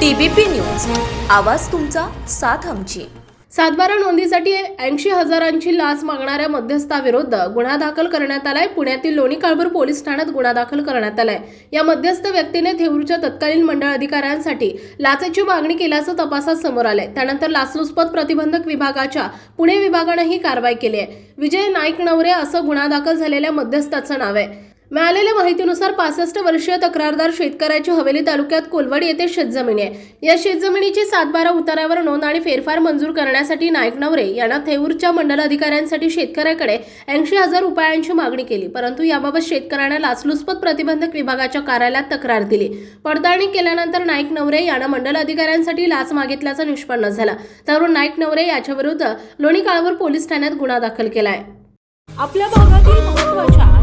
TBP news. आवाज तुमचा साथ आमची. सातबारा नोंदीसाठी ऐंशी हजारांची लाच मागणाऱ्या मध्यस्थाविरुद्ध गुन्हा दाखल करण्यात आलाय. पुण्यातील लोणी काळभर पोलीस ठाण्यात गुन्हा दाखल करण्यात आलाय. या मध्यस्थ व्यक्तीने थेऊरच्या तत्कालीन मंडळ अधिकाऱ्यांसाठी लाचेची मागणी केल्याचं तपासात समोर आलंय. त्यानंतर लाचलुचपत प्रतिबंधक विभागाच्या पुणे विभागानं ही कारवाई केली आहे. विजय नाईक नवरे असं गुन्हा दाखल झालेल्या मध्यस्थाचं नाव आहे. मिळालेल्या माहितीनुसार पासष्ट वर्षीय तक्रारदार शेतकऱ्याची हवेली तालुक्यात कोलवड येथे शेतजमिनी आहे. या शेतजमिनीची सातबारा उतारावर नोंद आणि फेरफार मंजूर करण्यासाठी नाईक नवरे यांना थेऊरच्या मंडल अधिकाऱ्यांसाठी शेतकऱ्याकडे ऐंशी हजार रुपयांची मागणी केली. परंतु याबाबत शेतकऱ्यांना लाचलुचपत प्रतिबंधक विभागाच्या कार्यालयात तक्रार दिली. पडताळणी केल्यानंतर नाईक नवरे यांना मंडल अधिकाऱ्यांसाठी लाच मागितल्याचा निष्पन्न झाला. त्यावरून नाईक नवरे याच्याविरुद्ध लोणी काळावर पोलीस ठाण्यात गुन्हा दाखल केला आहे आपल्या भागातील महत्त्वाच्या